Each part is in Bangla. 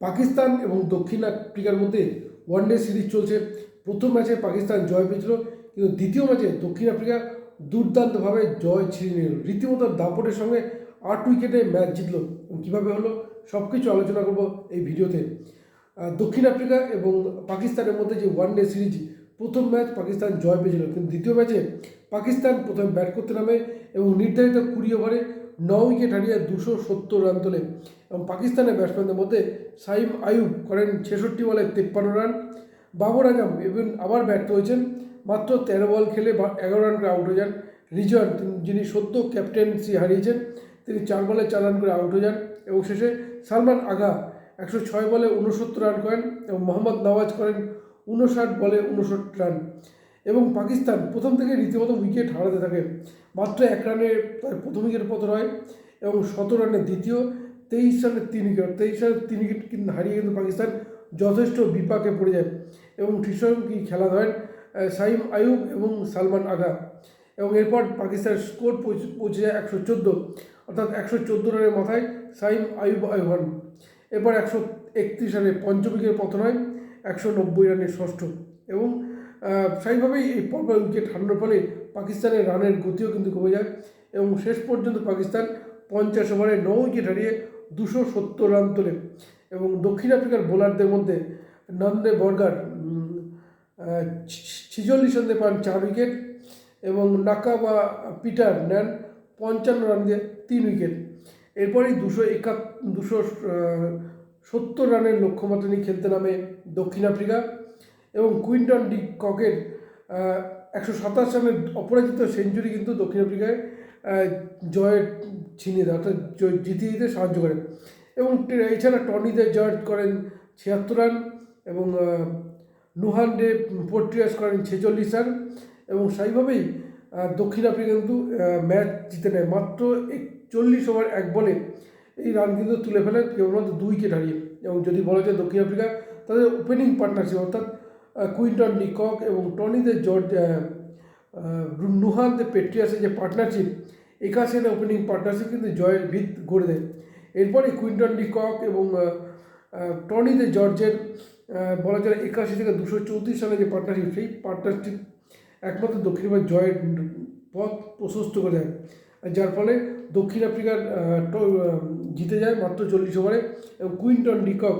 পাকিস্তান এবং দক্ষিণ আফ্রিকার মধ্যে ওয়ানডে সিরিজ চলছে। প্রথম ম্যাচে পাকিস্তান জয় পেয়েছিল, কিন্তু দ্বিতীয় ম্যাচে দক্ষিণ আফ্রিকা দুর্দান্তভাবে জয় ছিনিয়ে নিল। রীতিমতো দাপটের সঙ্গে আট উইকেটে ম্যাচ জিতলো। কীভাবে হলো সব কিছু আলোচনা করব এই ভিডিওতে। দক্ষিণ আফ্রিকা এবং পাকিস্তানের মধ্যে যে ওয়ানডে সিরিজ প্রথম ম্যাচ পাকিস্তান জয় পেয়েছিল। কিন্তু দ্বিতীয় ম্যাচে পাকিস্তান প্রথমে ব্যাট করতে নামে এবং নির্ধারিত কুড়ি ওভারে ন উইকেট হারিয়ে দুশো সত্তর রান তোলে এবং পাকিস্তানের ব্যাটসম্যানদের মধ্যে সাইম আয়ুব করেন ছেষট্টি বলে তেপ্পান্ন রান। বাবর আজম এবং আবার ব্যর্থ হয়েছেন, মাত্র তেরো বল খেলে এগারো রান করে আউট হয়ে যান। রিজন যিনি সদ্য ক্যাপ্টেন্সি হারিয়েছেন, তিনি চার বলে চার রান করে আউট হয়ে যান এবং শেষে সালমান আগা একশো ছয় বলে উনসত্তর রান করেন এবং মোহাম্মদ নওয়াজ করেন উনষাট বলে উনষট্টি রান। এবং পাকিস্তান প্রথম থেকে রীতিমতো উইকেট হারাতে থাকে। মাত্র এক রানে তার প্রথম উইকেট পতন হয় এবং সতেরো রানে দ্বিতীয়, তেইশ রানে তিন উইকেট তেইশ রানে তিন উইকেট কিন্তু হারিয়ে কিন্তু পাকিস্তান যথেষ্ট বিপাকে পড়ে যায় এবং কি খেলা ধরেন সাইম আয়ুব এবং সালমান আগা। এবং এরপর পাকিস্তানের স্কোর পৌঁছে যায় একশো চোদ্দ, অর্থাৎ একশো চোদ্দ রানের মাথায় সাইম আয়ুব আয়ুহান। এরপর একশো একত্রিশ রানে পঞ্চম উইকেট পতন হয়, একশো নব্বই রানের ষষ্ঠ এবং স্বাভাবিকভাবেই এই পরপর উইকেট হারানোর ফলে পাকিস্তানের রানের গতিও কিন্তু কমে যায় এবং শেষ পর্যন্ত পাকিস্তান পঞ্চাশ ওভারে ন উইকেট হারিয়ে দুশো সত্তর রান তোলে এবং দক্ষিণ আফ্রিকার বোলারদের মধ্যে নন্দে বর্গার ছিচল্লিশ রানে পান চার উইকেট এবং নাকা বা পিটার নেন পঞ্চান্ন রান দিয়ে তিন উইকেট। এরপরই দুশো একা দুশো সত্তর রানের লক্ষ্যমাত্রা নিয়ে খেলতে নামে দক্ষিণ আফ্রিকা। এবং কুইন্টন ডি ককের একশো সাতাশ রানের অপরাজিত সেঞ্চুরি কিন্তু দক্ষিণ আফ্রিকায় আহ, জয় ছিনিয়ে দেয় অর্থাৎ জিতিয়ে দিতে সাহায্য করে। এবং এছাড়া টনিতে জয় করেন ছিয়াত্তর রান এবং নুহান ডে পোর্ট্রিয়াস করেন ছেচল্লিশ রান এবং সেইভাবেই দক্ষিণ আফ্রিকা কিন্তু ম্যাচ জিতে নেয়। মাত্র একচল্লিশ ওভার এক বলে এই রান কিন্তু তুলে ফেলে কেবলমাত্র দুই উইকেট হারিয়ে। এবং যদি বলা যায় দক্ষিণ আফ্রিকা তাদের ওপেনিং পার্টনারশিপ অর্থাৎ কুইন্টন নিকক এবং টনিতে জর্জ আহ, আহ, নুহান দে পেট্রিয়াসের যে পার্টনারশিপ একাশের ওপেনিং পার্টনারশিপ কিন্তু জয়ের ভিত গড়ে দেয়। এরপরে কুইন্টন ডিকক এবং টনি দে জর্জের বলা যায় একাশি থেকে দুশো চৌত্রিশ সালে যে পার্টনারশিপ সেই পার্টনারশিপ একমাত্র দক্ষিণ আফ্রিকার জয়ের পথ প্রশস্ত করে দেয়। যার ফলে দক্ষিণ আফ্রিকার জিতে যায় মাত্র চল্লিশ ওভারে এবং কুইন্টন ডিকক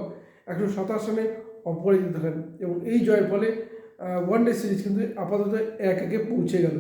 একশো সাতাশ রানে অপরাজিত থাকেন। এবং এই জয়ের ফলে ওয়ানডে সিরিজ কিন্তু আপাতত এক একে পৌঁছে গেল।